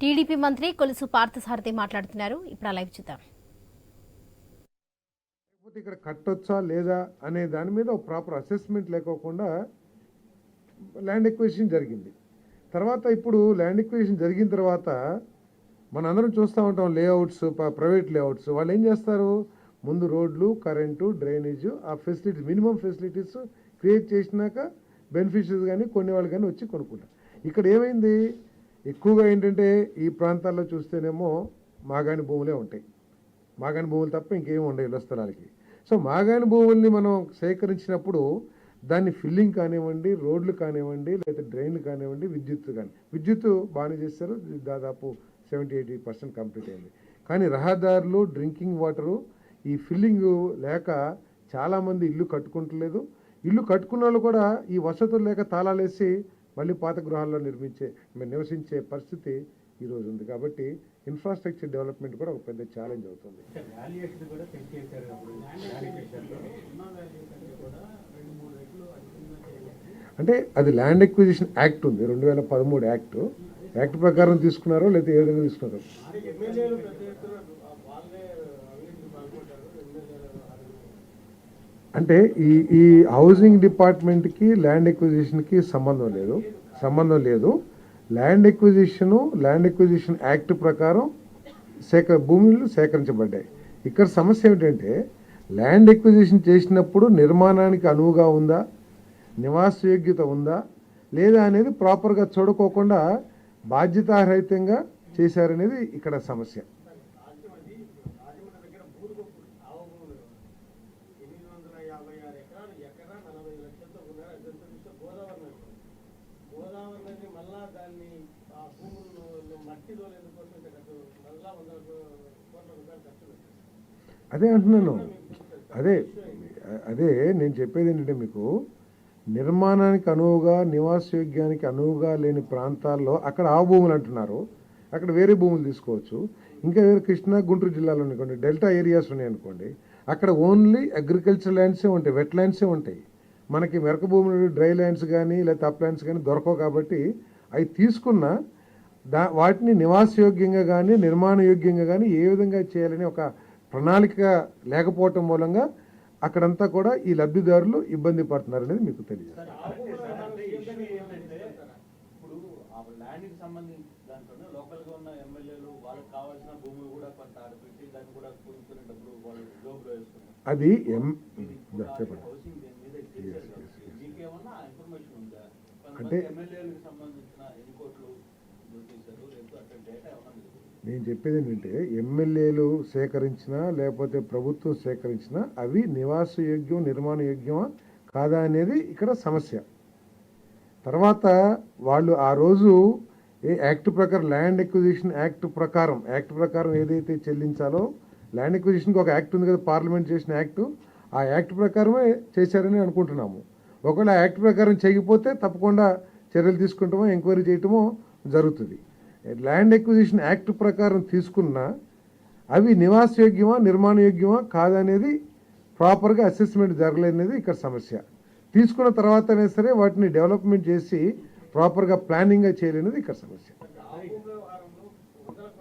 TDP మంత్రి కొలుసు పార్థసారథి మాట్లాడుతున్నారు. ఇప్పుడు లైవ్ చూద్దాం. లేకపోతే ఇక్కడ కట్టొచ్చా లేదా అనే దాని మీద ఒక ప్రాపర్ అసెస్మెంట్ లేకోకుండా ల్యాండ్ ఎక్వేషన్ జరిగింది. తర్వాత ఇప్పుడు ల్యాండ్ ఎక్వేషన్ జరిగిన తర్వాత మనందరం చూస్తూ ఉంటాం లేఅవుట్స్ ప్రైవేట్ లేఅవుట్స్ వాళ్ళు ఏం చేస్తారు? ముందు రోడ్లు కరెంటు డ్రైనేజు ఆ ఫెసిలిటీస్ మినిమం ఫెసిలిటీస్ క్రియేట్ చేసినాక బెనిఫిషరీస్ కానీ కొన్ని వాళ్ళు కానీ వచ్చి కొనుక్కుంటారు. ఇక్కడ ఏమైంది? ఎక్కువగా ఏంటంటే ఈ ప్రాంతాల్లో చూస్తేనేమో మాగాని భూములే ఉంటాయి. మాగాని భూములు తప్ప ఇంకేమి ఉండవు ఇళ్ళ స్థలాలకి. సో మాగాని భూముల్ని మనం సేకరించినప్పుడు దాన్ని ఫిల్లింగ్ కానివ్వండి రోడ్లు కానివ్వండి లేదా డ్రైన్లు కానివ్వండి విద్యుత్ కానీ విద్యుత్ బాగానే చేస్తారు. దాదాపు సెవెంటీ ఎయిటీ పర్సెంట్ కంప్లీట్ అయింది. కానీ రహదారులు డ్రింకింగ్ వాటరు ఈ ఫిల్లింగ్ లేక చాలామంది ఇల్లు కట్టుకుంటలేదు. ఇల్లు కట్టుకున్న వాళ్ళు కూడా ఈ వసతులు లేక తాళాలేసి మళ్ళీ పాత గృహాల్లో నిర్మించే నివసించే పరిస్థితి ఈరోజు ఉంది. కాబట్టి ఇన్ఫ్రాస్ట్రక్చర్ డెవలప్మెంట్ కూడా ఒక పెద్ద ఛాలెంజ్ అవుతుంది. అంటే అది ల్యాండ్ ఎక్విజిషన్ యాక్ట్ ఉంది. రెండు వేల పదమూడు యాక్ట్ యాక్ట్ ప్రకారం తీసుకున్నారో లేదా ఏ విధంగా తీసుకున్నారో ఎమ్మెల్యేలు పెద్ద ఎత్తున వాళ్ళే అవినీతికి పాల్పడ్డారు ఎమ్మెల్యేలు అంటే ఈ ఈ హౌసింగ్ డిపార్ట్మెంట్కి ల్యాండ్ ఎక్విజిషన్కి సంబంధం లేదు. సంబంధం లేదు. Land acquisition land acquisition act ప్రకారం సేక భూములు సేకరించబడ్డాయి. ఇక్కడ సమస్య ఏమిటంటే ల్యాండ్ ఎక్విజిషన్ చేసినప్పుడు నిర్మాణానికి అనువుగా ఉందా? నివాసయోగ్యత ఉందా? లేదా అనేది ప్రాపర్గా చూడకోకుండా బాధ్యతారహితంగా చేశారనేది ఇక్కడ సమస్య. మళ్ళా దాన్ని ఆ భూములను మట్టిలో ఎందుకోసం ఖర్చు మళ్ళా వందల కో- కోట్ల రూపాయలు ఖర్చు పెట్టారు. అదే అంటున్నాను. అదే అదే నేను చెప్పేది ఏంటంటే మీకు నిర్మాణానికి అనువుగా నివాసయోగ్యానికి అనువుగా లేని ప్రాంతాల్లో అక్కడ ఆ భూములు అంటున్నారు. అక్కడ వేరే భూములు తీసుకోవచ్చు. ఇంకా వేరే కృష్ణా గుంటూరు జిల్లాలో అనుకోండి డెల్టా ఏరియాస్ ఉన్నాయి అనుకోండి అక్కడ ఓన్లీ అగ్రికల్చర్ ల్యాండ్సే ఉంటాయి వెట్ ల్యాండ్సే ఉంటాయి. మనకి మెరక భూములు డ్రై ల్యాండ్స్ కానీ లేదా తప్ ల్యాండ్స్ కానీ దొరకవు కాబట్టి అవి తీసుకున్న దా వాటిని నివాసయోగ్యంగా కానీ నిర్మాణయోగ్యంగా కానీ ఏ విధంగా చేయాలని ఒక ప్రణాళిక లేకపోవటం మూలంగా అక్కడంతా కూడా ఈ లబ్ధిదారులు ఇబ్బంది పడుతున్నారు అనేది మీకు తెలియదు. అది ఎం చెప్పండి. మీకు నేను చెప్పేది ఏంటంటే ఎమ్మెల్యేలు సేకరించినా లేకపోతే ప్రభుత్వం సేకరించినా అవి నివాసయోగ్యం నిర్మాణయోగ్యమా కాదా అనేది ఇక్కడ సమస్య. తర్వాత వాళ్ళు ఆ రోజు ఏ యాక్ట్ ప్రకారం ల్యాండ్ ఎక్విజిషన్ యాక్ట్ ప్రకారం యాక్ట్ ప్రకారం ఏదైతే చెల్లించాలో ల్యాండ్ ఎక్విజిషన్కి ఒక యాక్ట్ ఉంది కదా పార్లమెంట్ చేసిన యాక్ట్ ఆ యాక్ట్ ప్రకారమే చేశారని అనుకుంటున్నాము. ఒకవేళ యాక్ట్ ప్రకారం చేయకపోతే తప్పకుండా చర్యలు తీసుకుంటామో ఎంక్వైరీ చేయటమో జరుగుతుంది. ల్యాండ్ ఎక్విజిషన్ యాక్ట్ ప్రకారం తీసుకున్నా అవి నివాసయోగ్యమా నిర్మాణయోగ్యమా కాదనేది ప్రాపర్గా అసెస్మెంట్ జరగలేదనేది ఇక్కడ సమస్య. తీసుకున్న తర్వాతనే సరే వాటిని డెవలప్మెంట్ చేసి ప్రాపర్గా ప్లానింగ్గా చేయలేనిది ఇక్కడ సమస్య.